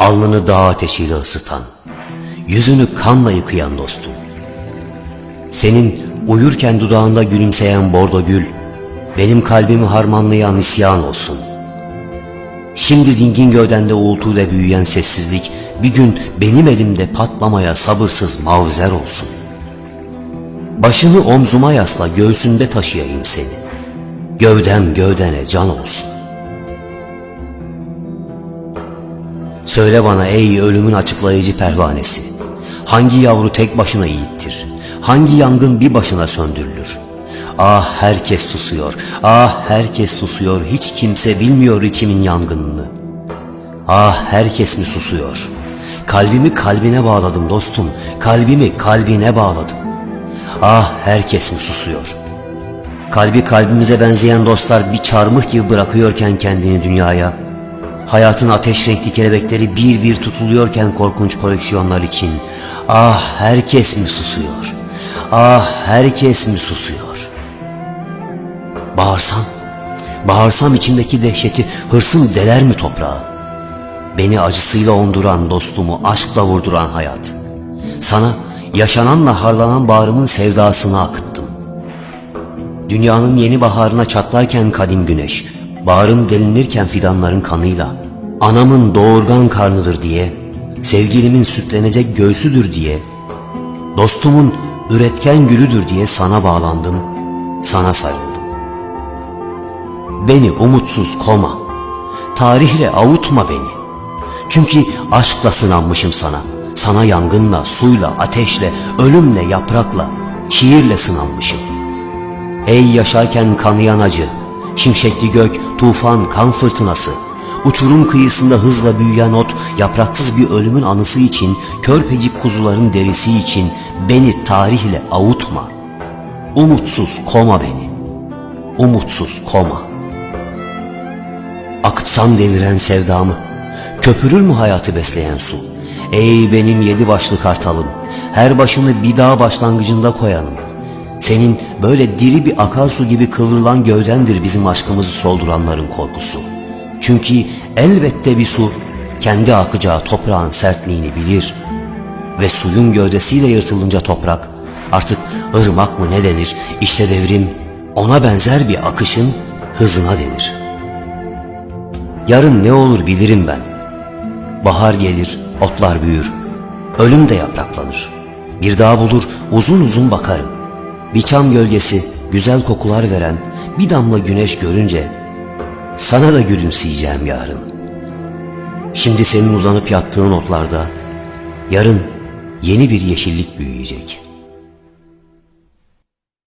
Alnını dağ ateşiyle ısıtan, yüzünü kanla yıkayan dostum. Senin uyurken dudağında gülümseyen bordo gül, benim kalbimi harmanlayan isyan olsun. Şimdi dingin gövdende uğultuyla büyüyen sessizlik, bir gün benim elimde patlamaya sabırsız mavzer olsun. Başını omzuma yasla göğsünde taşıyayım seni. Gövdem gövdene can olsun. Söyle bana ey ölümün açıklayıcı pervanesi. Hangi yavru tek başına yiğittir? Hangi yangın bir başına söndürülür? Ah herkes susuyor, ah herkes susuyor, hiç kimse bilmiyor içimin yangınını. Ah herkes mi susuyor? Kalbimi kalbine bağladım dostum, kalbimi kalbine bağladım. Ah herkes mi susuyor? Kalbi kalbimize benzeyen dostlar bir çarmıh gibi bırakıyorken kendini dünyaya, hayatın ateş renkli kelebekleri bir bir tutuluyorken korkunç koleksiyonlar için, ah herkes mi susuyor? Ah herkes mi susuyor? Bağırsam, bağırsam içimdeki dehşeti, hırsım deler mi toprağı? Beni acısıyla onduran dostumu aşkla vurduran hayat. Sana yaşananla harlanan bağrımın sevdasını akıttım. Dünyanın yeni baharına çatlarken kadim güneş, bağrım delinirken fidanların kanıyla, anamın doğurgan karnıdır diye, sevgilimin sütlenecek göğsüdür diye, dostumun üretken gülüdür diye sana bağlandım, sana sarıldım. Beni umutsuz koma, tarihle avutma beni. Çünkü aşkla sınanmışım sana, sana yangınla, suyla, ateşle, ölümle, yaprakla, şiirle sınanmışım. Ey yaşarken kanayan acı, şimşekli gök, tufan, kan fırtınası, uçurum kıyısında hızla büyüyen ot, yapraksız bir ölümün anısı için, körpecik kuzuların derisi için beni tarihle avutma. Umutsuz koma beni, umutsuz koma. Akıtsam deliren sevdamı, köpürür mü hayatı besleyen su? Ey benim yedi başlı kartalım, her başını bir dağ başlangıcında koyanım. Senin böyle diri bir akarsu gibi kıvrılan gövdendir bizim aşkımızı solduranların korkusu. Çünkü elbette bir su kendi akacağı toprağın sertliğini bilir. Ve suyun gövdesiyle yırtılınca toprak artık ırmak mı ne denir işte devrim ona benzer bir akışın hızına denir. Yarın ne olur bilirim ben. Bahar gelir, otlar büyür. Ölüm de yapraklanır. Bir dağ bulur, uzun uzun bakarım. Bir çam gölgesi, güzel kokular veren bir damla güneş görünce sana da gülümseyeceğim yarın. Şimdi senin uzanıp yattığın otlarda yarın yeni bir yeşillik büyüyecek.''